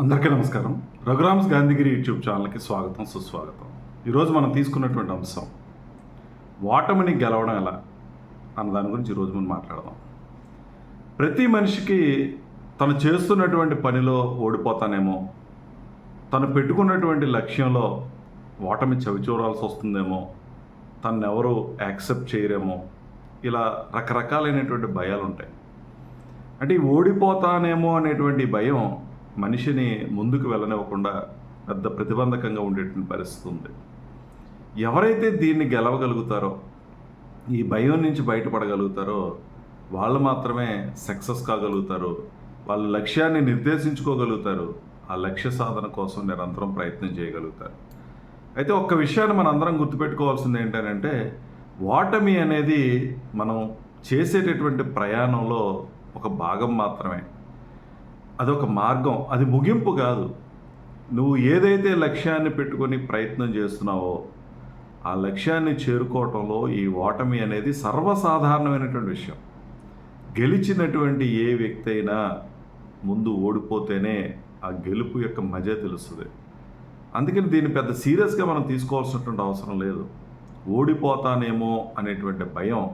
అందరికీ నమస్కారం. రఘురామ్స్ గాంధీగిరి యూట్యూబ్ ఛానల్కి స్వాగతం సుస్వాగతం. ఈరోజు మనం తీసుకున్నటువంటి అంశం ఓటమిని గెలవడం ఎలా? అన్న దాని గురించి ఈరోజు మనం మాట్లాడదాం. ప్రతి మనిషికి తను చేస్తున్నటువంటి పనిలో ఓడిపోతానేమో తను పెట్టుకున్నటువంటి లక్ష్యంలో ఓటమి చవి చూడాల్సి వస్తుందేమో తను ఎవరు యాక్సెప్ట్ చేయరేమో ఇలా రకరకాలైనటువంటి భయాలు ఉంటాయి అంటే ఈ ఓడిపోతానేమో అనేటువంటి భయం మనిషిని ముందుకు వెళ్ళనివ్వకుండా పెద్ద ప్రతిబంధకంగా ఉండేటువంటి పరిస్థితి ఉంది. ఎవరైతే దీన్ని గెలవగలుగుతారో ఈ భయం నుంచి బయటపడగలుగుతారో వాళ్ళు మాత్రమే సక్సెస్ కాగలుగుతారు వాళ్ళ లక్ష్యాన్ని నిర్దేశించుకోగలుగుతారు ఆ లక్ష్య సాధన కోసం నిరంతరం ప్రయత్నం చేయగలుగుతారు. అయితే ఒక్క విషయాన్ని మనం అందరం గుర్తుపెట్టుకోవాల్సింది ఏంటంటే ఓటమి అనేది మనం చేసేటటువంటి ప్రయాణంలో ఒక భాగం మాత్రమే. అదొక మార్గం. అది ముగింపు కాదు. నువ్వు ఏదైతే లక్ష్యాన్ని పెట్టుకొని ప్రయత్నం చేస్తున్నావో ఆ లక్ష్యాన్ని చేరుకోవటంలో ఈ ఓటమి అనేది సర్వసాధారణమైనటువంటి విషయం. గెలిచినటువంటి ఏ వ్యక్తి అయినా ముందు ఓడిపోతేనే ఆ గెలుపు యొక్క మజ తెలుస్తుంది. అందుకని దీన్ని పెద్ద సీరియస్గా మనం తీసుకోవాల్సినటువంటి అవసరం లేదు. ఓడిపోతానేమో అనేటువంటి భయం.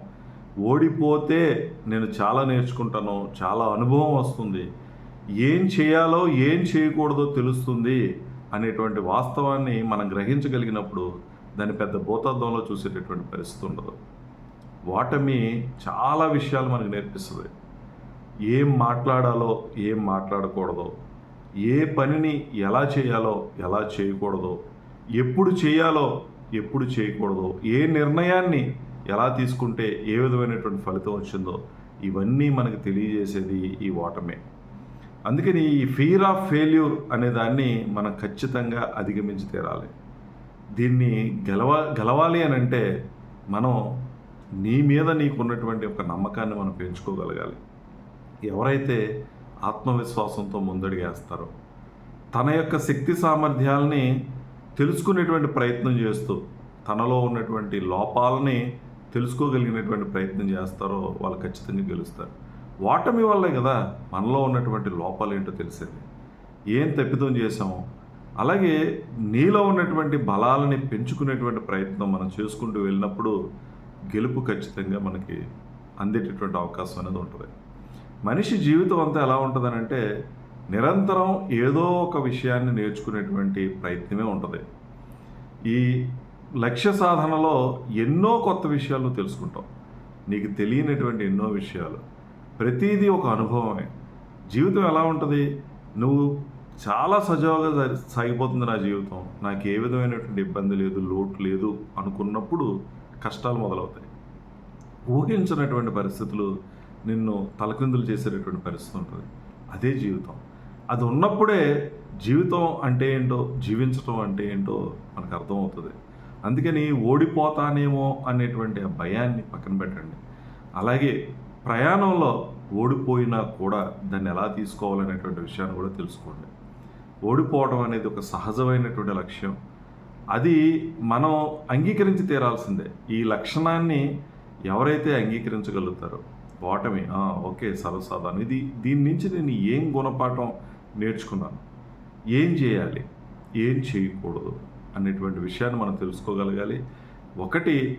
ఓడిపోతే నేను చాలా నేర్చుకుంటాను చాలా అనుభవం వస్తుంది. ఏం చేయాలో ఏం చేయకూడదో తెలుస్తుంది అనేటువంటి వాస్తవాన్ని మనం గ్రహించగలిగినప్పుడు దాన్ని పెద్ద భూతత్వంలో చూసేటటువంటి పరిస్థితి ఉండదు. వాటమి చాలా విషయాలు మనకు నేర్పిస్తుంది. ఏం మాట్లాడాలో ఏం మాట్లాడకూడదో ఏ పనిని ఎలా చేయాలో ఎలా చేయకూడదో ఎప్పుడు చేయాలో ఎప్పుడు చేయకూడదో ఏ నిర్ణయాన్ని ఎలా తీసుకుంటే ఏ విధమైనటువంటి ఫలితం వచ్చిందో ఇవన్నీ మనకు తెలియజేసేది ఈ ఓటమే అందుకని ఈ ఫియర్ ఆఫ్ ఫెయిల్యూర్ అనే దాన్ని మనం ఖచ్చితంగా అధిగమించి తీరాలి. దీన్ని గెలవ గెలవాలి అని అంటే మనం నీ మీద నీకున్నటువంటి ఒక నమ్మకాన్ని మనం పెంచుకోగలగాలి. ఎవరైతే ఆత్మవిశ్వాసంతో ముందడిగేస్తారో తన యొక్క శక్తి సామర్థ్యాలని తెలుసుకునేటువంటి ప్రయత్నం చేస్తూ తనలో ఉన్నటువంటి లోపాలని తెలుసుకోగలిగినటువంటి ప్రయత్నం చేస్తారో వాళ్ళు ఖచ్చితంగా గెలుస్తారు. ఓటమి వల్లే కదా మనలో ఉన్నటువంటి లోపాలు ఏంటో తెలిసేది. ఏం తప్పిదం చేసాము అలాగే నీలో ఉన్నటువంటి బలాలని పెంచుకునేటువంటి ప్రయత్నం మనం చేసుకుంటూ వెళ్ళినప్పుడు గెలుపు ఖచ్చితంగా మనకి అందేటటువంటి అవకాశం అనేది ఉంటుంది. మనిషి జీవితం అంతా ఎలా ఉంటుందనంటే నిరంతరం ఏదో ఒక విషయాన్ని నేర్చుకునేటువంటి ప్రయత్నమే ఉంటుంది. ఈ లక్ష్య సాధనలో ఎన్నో కొత్త విషయాలు తెలుసుకుంటాం. నీకు తెలియనటువంటి ఎన్నో విషయాలు. ప్రతిదీ ఒక అనుభవమే. జీవితం ఎలా ఉంటుంది? నువ్వు చాలా సజావుగా సాగిపోతుంది నా జీవితం. నాకు ఏ విధమైనటువంటి ఇబ్బంది లేదు లోటు లేదు అనుకున్నప్పుడు కష్టాలు మొదలవుతాయి. ఊహించినటువంటి పరిస్థితులు నిన్ను తలకిందులు చేసేటటువంటి పరిస్థితి ఉంటుంది. అదే జీవితం. అది ఉన్నప్పుడే జీవితం అంటే ఏంటో జీవించటం అంటే ఏంటో మనకు అర్థమవుతుంది. అందుకని ఓడిపోతానేమో అనేటువంటి ఆ భయాన్ని పక్కన పెట్టండి. అలాగే ప్రయాణంలో ఓడిపోయినా కూడా దాన్ని ఎలా తీసుకోవాలనేటువంటి విషయాన్ని కూడా తెలుసుకోండి. ఓడిపోవడం అనేది ఒక సహజమైనటువంటి లక్ష్యం. అది మనం అంగీకరించి తీరాల్సిందే. ఈ లక్షణాన్ని ఎవరైతే అంగీకరించగలుగుతారో ఓటమి ఓకే సర్వసాధారణ. ఇది దీని నుంచి నేను ఏం గుణపాఠం నేర్చుకున్నాను? ఏం చేయాలి? ఏం చేయకూడదు? అనేటువంటి విషయాన్ని మనం తెలుసుకోగలగాలి. ఒకటి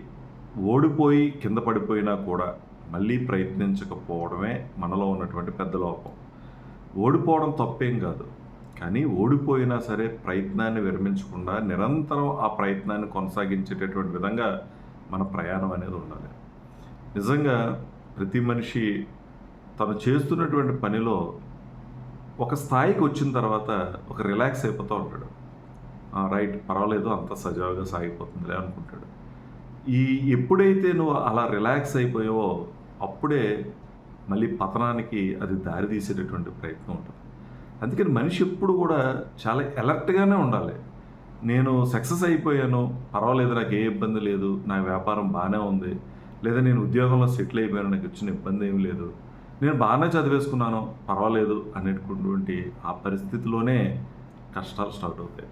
ఓడిపోయి కింద పడిపోయినా కూడా మళ్ళీ ప్రయత్నించకపోవడమే మనలో ఉన్నటువంటి పెద్ద లోపం. ఓడిపోవడం తప్పేం కాదు. కానీ ఓడిపోయినా సరే ప్రయత్నాన్ని విరమించకుండా నిరంతరం ఆ ప్రయత్నాన్ని కొనసాగించేటటువంటి విధంగా మన ప్రయాణం అనేది ఉండాలి. నిజంగా ప్రతి మనిషి తను చేస్తున్నటువంటి పనిలో ఒక స్థాయికి వచ్చిన తర్వాత ఒక రిలాక్స్ అయిపోతూ ఉంటాడు. "ఆ, రైట్ పర్వాలేదు అంత సజావుగా సాగిపోతుందిలే అనుకుంటాడు. ఈ ఎప్పుడైతే నువ్వు అలా రిలాక్స్ అయిపోయావో అప్పుడే మళ్ళీ పతనానికి అది దారి తీసేటటువంటి ప్రయత్నం ఉంటుంది. అందుకని మనిషి ఎప్పుడు కూడా చాలా ఎలర్ట్గానే ఉండాలి. నేను సక్సెస్ అయిపోయాను పర్వాలేదు నాకు ఏ ఇబ్బంది లేదు నా వ్యాపారం బాగానే ఉంది లేదా నేను ఉద్యోగంలో సెటిల్ అయిపోయాను నాకు వచ్చిన ఇబ్బంది ఏం లేదు నేను బాగానే చదివేసుకున్నాను పర్వాలేదు అనేటటువంటి ఆ పరిస్థితిలోనే కష్టాలు స్టార్ట్ అవుతాయి.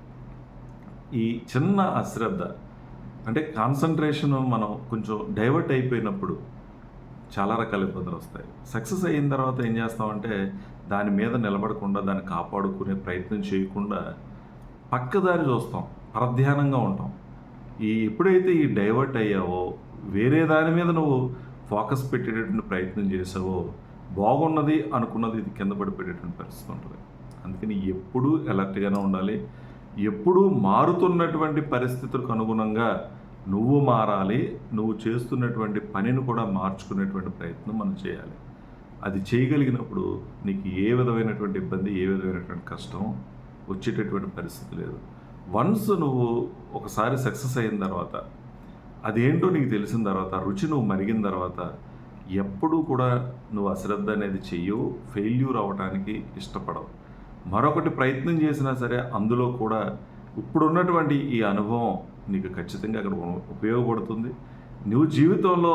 ఈ చిన్న అశ్రద్ధ అంటే కాన్సన్ట్రేషన్ మనం కొంచెం డైవర్ట్ అయిపోయినప్పుడు చాలా రకాల ఇబ్బందులు వస్తాయి. సక్సెస్ అయిన తర్వాత ఏం చేస్తామంటే దాని మీద నిలబడకుండా దాన్ని కాపాడుకునే ప్రయత్నం చేయకుండా పక్కదారి చూస్తాం పరధ్యానంగా ఉంటాం. ఈ ఎప్పుడైతే ఈ డైవర్ట్ అయ్యావో వేరే దాని మీద నువ్వు ఫోకస్ పెట్టేటటువంటి ప్రయత్నం చేసావో బాగున్నది అనుకున్నది ఇది కింద పడిపోయేటటువంటి పరిస్థితి ఉంటుంది. అందుకని ఎప్పుడూ అలర్ట్గానే ఉండాలి. ఎప్పుడూ మారుతున్నటువంటి పరిస్థితులకు అనుగుణంగా నువ్వు మారాలి నువ్వు చేస్తున్నటువంటి పనిని కూడా మార్చుకునేటువంటి ప్రయత్నం మనం చేయాలి. అది చేయగలిగినప్పుడు నీకు ఏ విధమైనటువంటి ఇబ్బంది ఏ విధమైనటువంటి కష్టం వచ్చేటటువంటి పరిస్థితి లేదు. వన్స్ నువ్వు ఒకసారి సక్సెస్ అయిన తర్వాత అదేంటో నీకు తెలిసిన తర్వాత రుచి నువ్వు మరిగిన తర్వాత ఎప్పుడూ కూడా నువ్వు అశ్రద్ధ అనేది చెయ్యవు ఫెయిల్యూర్ అవ్వడానికి ఇష్టపడవు. మరొకటి ప్రయత్నం చేసినా సరే అందులో కూడా ఇప్పుడున్నటువంటి ఈ అనుభవం నీకు ఖచ్చితంగా అక్కడ ఉపయోగపడుతుంది. నువ్వు జీవితంలో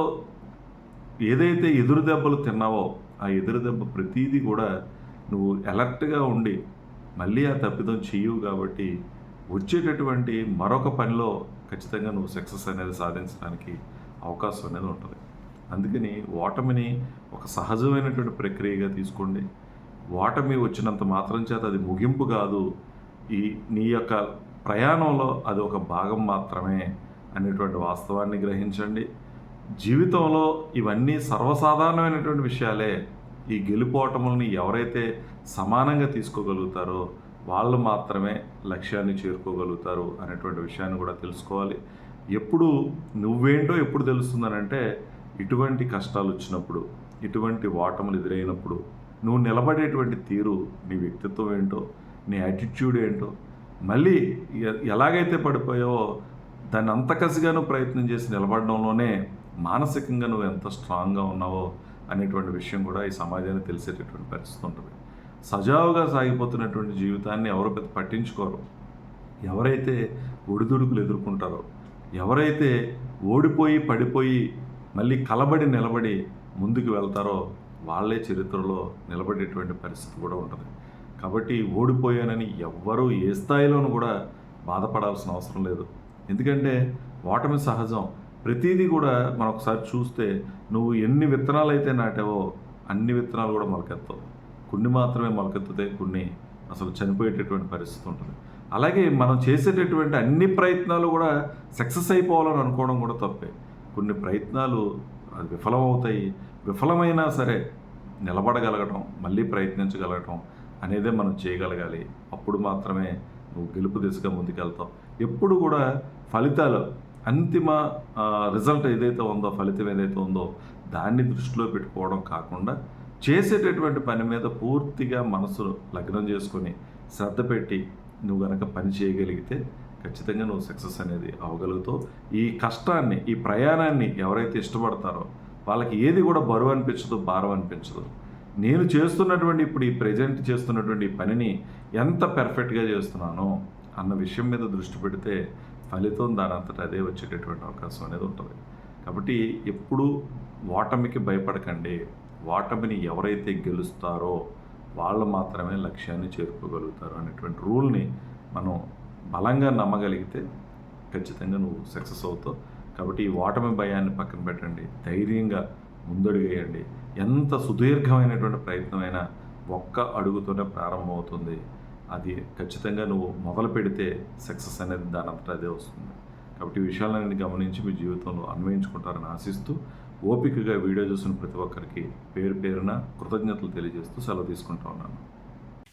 ఏదైతే ఎదురు దెబ్బలు తిన్నావో ఆ ఎదురు దెబ్బ ప్రతీది కూడా నువ్వు అలర్ట్గా ఉండి మళ్ళీ ఆ తప్పిదం చేయవు కాబట్టి వచ్చేటటువంటి మరొక పనిలో ఖచ్చితంగా నువ్వు సక్సెస్ అనేది సాధించడానికి అవకాశం అనేది ఉంటుంది. అందుకని ఓటమిని ఒక సహజమైనటువంటి ప్రక్రియగా తీసుకోండి. ఓటమి వచ్చినంత మాత్రం చేత అది ముగింపు కాదు. ఈ నీ యొక్క ప్రయాణంలో అది ఒక భాగం మాత్రమే అనేటువంటి వాస్తవాన్ని గ్రహించండి. జీవితంలో ఇవన్నీ సర్వసాధారణమైనటువంటి విషయాలే. ఈ గెలుపోటములని ఎవరైతే సమానంగా తీసుకోగలుగుతారో వాళ్ళు మాత్రమే లక్ష్యాన్ని చేరుకోగలుగుతారు అనేటువంటి విషయాన్ని కూడా తెలుసుకోవాలి. ఎప్పుడు నువ్వేంటో ఎప్పుడు తెలుస్తుందనంటే ఇటువంటి కష్టాలు వచ్చినప్పుడు ఇటువంటి ఓటములు ఎదురైనప్పుడు నువ్వు నిలబడేటువంటి తీరు నీ వ్యక్తిత్వం ఏంటో నీ యాటిట్యూడ్ ఏంటో మళ్ళీ ఎలాగైతే పడిపోయావో దాన్ని అంత నువ్వు ప్రయత్నం చేసి నిలబడడంలోనే మానసికంగా నువ్వు ఎంత స్ట్రాంగ్గా ఉన్నావో అనేటువంటి విషయం కూడా ఈ సమాజానికి తెలిసేటటువంటి పరిస్థితి ఉంటుంది. సజావుగా సాగిపోతున్నటువంటి జీవితాన్ని ఎవరు పెద్ద పట్టించుకోరు. ఎవరైతే ఒడిదుడుకులు ఎదుర్కొంటారో ఎవరైతే ఓడిపోయి పడిపోయి మళ్ళీ కలబడి నిలబడి ముందుకు వెళ్తారో వాళ్ళే చరిత్రలో నిలబడేటువంటి పరిస్థితి కూడా ఉంటుంది. కాబట్టి ఓడిపోయానని ఎవ్వరూ ఏ స్థాయిలోనూ కూడా బాధపడాల్సిన అవసరం లేదు. ఎందుకంటే ఓటమి సహజం. ప్రతిదీ కూడా మనం ఒకసారి చూస్తే నువ్వు ఎన్ని విత్తనాలు అయితే నాటావో అన్ని విత్తనాలు కూడా మొలకెత్తావు. కొన్ని మాత్రమే మొలకెత్తుతాయి కొన్ని అసలు చనిపోయేటటువంటి పరిస్థితి ఉంటుంది. అలాగే మనం చేసేటటువంటి అన్ని ప్రయత్నాలు కూడా సక్సెస్ అయిపోవాలని అనుకోవడం కూడా తప్పే. కొన్ని ప్రయత్నాలు అది విఫలమవుతాయి. విఫలమైనా సరే నిలబడగలగటం మళ్ళీ ప్రయత్నించగలగటం అనేదే మనం చేయగలగాలి. అప్పుడు మాత్రమే నువ్వు గెలుపు దిశగా ముందుకెళ్తావు. ఎప్పుడు కూడా ఫలితాలు అంతిమ రిజల్ట్ ఏదైతే ఉందో ఫలితం ఏదైతే ఉందో దాన్ని దృష్టిలో పెట్టుకోవడం కాకుండా చేసేటటువంటి పని మీద పూర్తిగా మనసు లగ్నం చేసుకొని శ్రద్ధ పెట్టి నువ్వు కనుక పని చేయగలిగితే ఖచ్చితంగా నువ్వు సక్సెస్ అనేది అవ్వగలుగుతావు. ఈ కష్టాన్ని ఈ ప్రయాణాన్ని ఎవరైతే ఇష్టపడతారో వాళ్ళకి ఏది కూడా బరువు అనిపించదు భారం అనిపించదు. నేను చేస్తున్నటువంటి ఇప్పుడు ఈ ప్రజెంట్ చేస్తున్నటువంటి ఈ పనిని ఎంత పెర్ఫెక్ట్గా చేస్తున్నానో అన్న విషయం మీద దృష్టి పెడితే ఫలితం దాని అంతటా అదే వచ్చేటటువంటి అవకాశం అనేది ఉంటుంది. కాబట్టి ఎప్పుడూ ఓటమికి భయపడకండి. ఓటమిని ఎవరైతే గెలుస్తారో వాళ్ళు మాత్రమే లక్ష్యాన్ని చేరుకోగలుగుతారు అనేటువంటి రూల్ని మనం బలంగా నమ్మగలిగితే ఖచ్చితంగా నువ్వు సక్సెస్ అవుతావు. కాబట్టి ఈ ఓటమి భయాన్ని పక్కన పెట్టండి. ధైర్యంగా ముందడుగేయండి. ఎంత సుదీర్ఘమైనటువంటి ప్రయత్నమైనా ఒక్క అడుగుతోనే ప్రారంభమవుతుంది. అది ఖచ్చితంగా నువ్వు మొదలు పెడితే సక్సెస్ అనేది దాని అంతటా అదే వస్తుంది. కాబట్టి ఈ విషయాలన్నీ గమనించి మీ జీవితంలో అన్వయించుకుంటారని ఆశిస్తూ ఓపికగా వీడియో చూసిన ప్రతి ఒక్కరికి పేరు పేరున కృతజ్ఞతలు తెలియజేస్తూ సెలవు తీసుకుంటా ఉన్నాను.